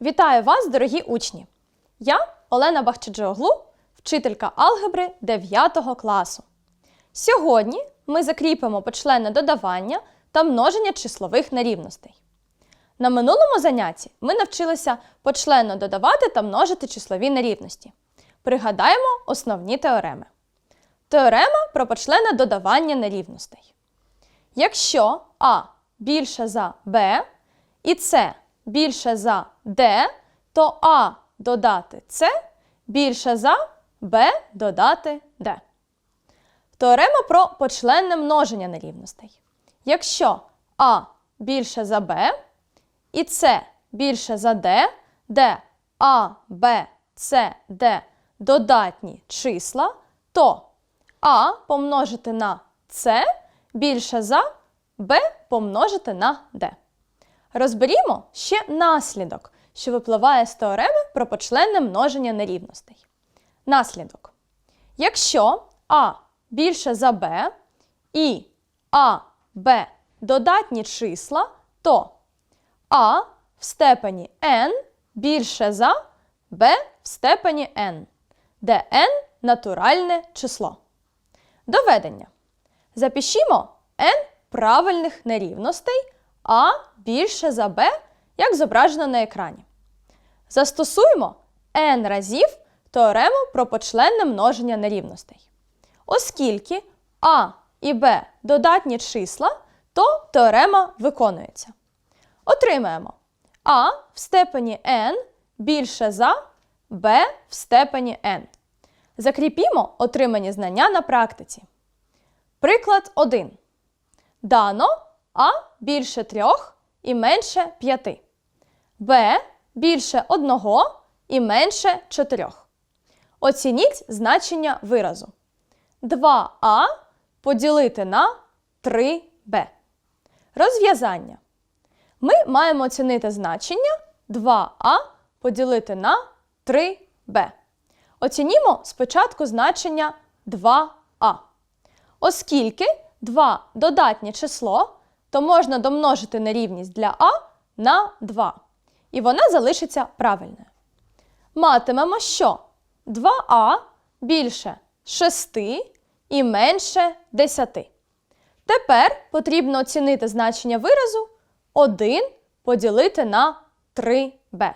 Вітаю вас, дорогі учні! Я Олена Бахчаджоглу, вчителька алгебри 9 класу. Сьогодні ми закріпимо почленне додавання та множення числових нерівностей. На минулому занятті ми навчилися почленно додавати та множити числові нерівності. Пригадаємо основні теореми. Теорема про почленне додавання нерівностей. Якщо А більше за Б і С більше за Д, то А додати С більше за Б додати Д. Теорема про почленне множення нерівностей. Якщо А більше за Б і С більше за Д, де А, Б, С, Д додатні числа, то А помножити на С більше за Б помножити на Д. Розберімо ще наслідок, що випливає з теореми про почленне множення нерівностей. Наслідок. Якщо А більше за Б і А, Б додатні числа, то А в степені n більше за Б в степені n, де n натуральне число. Доведення. Запишімо n правильних нерівностей А більше за Б, як зображено на екрані. Застосуємо n разів теорему про почленне множення нерівностей. Оскільки А і Б додатні числа, то теорема виконується. Отримаємо А в степені n більше за Б в степені n. Закріпімо отримані знання на практиці. Приклад 1. Дано А більше 3 і менше 5. Б більше 1 і менше 4. Оцініть значення виразу. 2а поділити на 3b. Розв'язання. Ми маємо оцінити значення 2а поділити на 3b. Оцінімо спочатку значення 2а. Оскільки 2 додатнє число, то можна домножити нерівність для а на 2. І вона залишиться правильною. Матимемо, що 2а більше 6 і менше 10. Тепер потрібно оцінити значення виразу 1 поділити на 3b.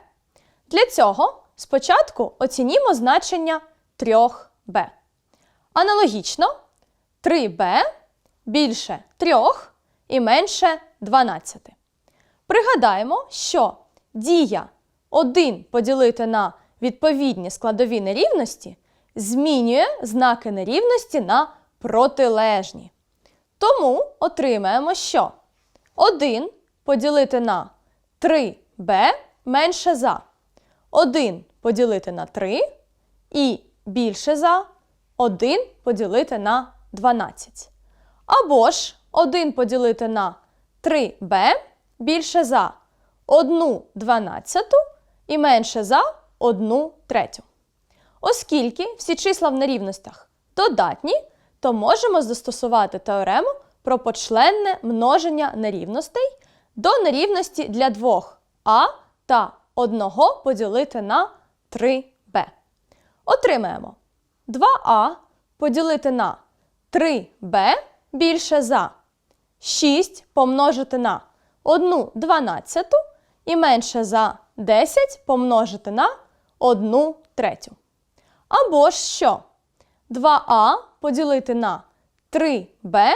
Для цього спочатку оцінімо значення 3b. Аналогічно 3b більше 3 і менше 12. Пригадаємо, що дія. 1 поділити на відповідні складові нерівності змінює знаки нерівності на протилежні. Тому отримаємо, що? 1 поділити на 3b менше за. 1 поділити на 3 і більше за. 1 поділити на 12. Або ж 1 поділити на 3b більше за 1 дванадцяту і менше за 1 третю. Оскільки всі числа в нерівностях додатні, то можемо застосувати теорему про почленне множення нерівностей до нерівності для двох а та 1 поділити на 3b. Отримаємо 2а поділити на 3b більше за 6 помножити на 1 дванадцяту і менше за 10 помножити на 1 третю. Або ж що? 2а поділити на 3b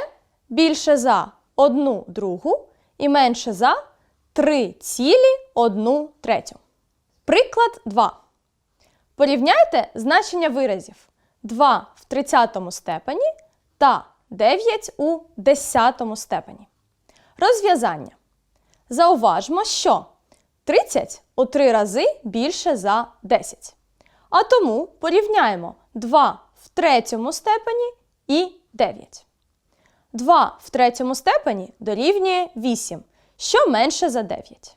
більше за 1 другу і менше за 3 цілі 1 третю. Приклад 2. Порівняйте значення виразів 2 в 30 степені та 9 у 10 степені. Розв'язання. Зауважмо, що 30 у 3 рази більше за 10. А тому порівняємо 2 в третьому степені і 9. 2 в третьому степені дорівнює 8, що менше за 9.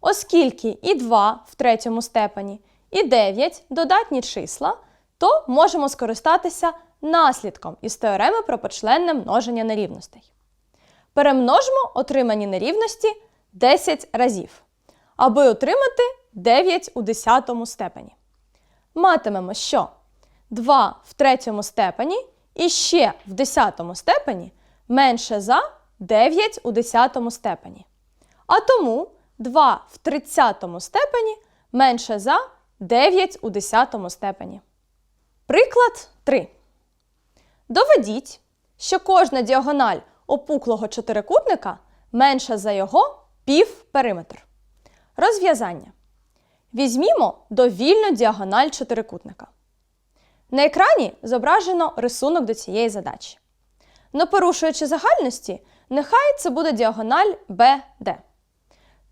Оскільки і 2 в третьому степені, і 9 додатні числа, то можемо скористатися наслідком із теореми про почленне множення нерівностей. Перемножимо отримані нерівності 10 разів. Аби отримати 9 у 10 степені. Матимемо, що 2 в третьому степені і ще в 10 степені менше за 9 у 10 степені. А тому 2 в 30 степені менше за 9 у 10 степені. Приклад 3. Доведіть, що кожна діагональ опуклого чотирикутника менша за його півпериметр. Розв'язання. Візьмімо довільну діагональ чотирикутника. На екрані зображено рисунок до цієї задачі. Не порушуючи загальності, нехай це буде діагональ BD.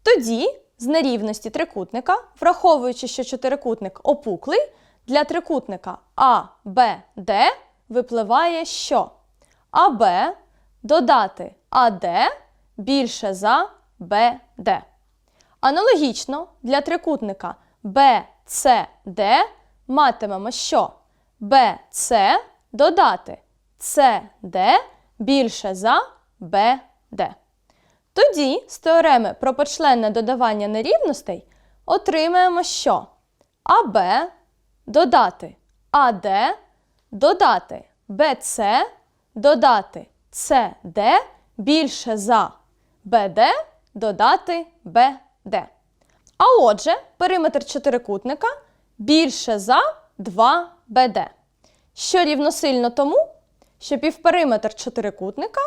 Тоді з нерівності трикутника, враховуючи, що чотирикутник опуклий, для трикутника ABD випливає, що АБ додати АД більше за BD. Аналогічно для трикутника BCD матимемо, що? BC додати. CD більше за BD. Тоді з теореми про почленне додавання нерівностей отримаємо, що? АБ додати. АД додати. BC додати. CD більше за BD додати BD. А отже, периметр чотирикутника більше за 2BD, що рівносильно тому, що півпериметр чотирикутника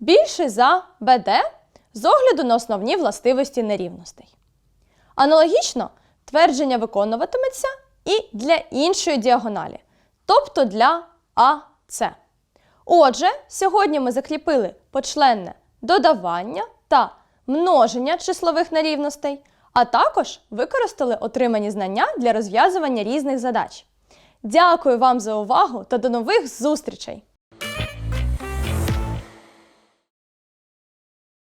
більший за BD з огляду на основні властивості нерівностей. Аналогічно твердження виконуватиметься і для іншої діагоналі, тобто для АС. Отже, сьогодні ми закріпили почленне додавання та множення числових нерівностей, а також використали отримані знання для розв'язування різних задач. Дякую вам за увагу та до нових зустрічей!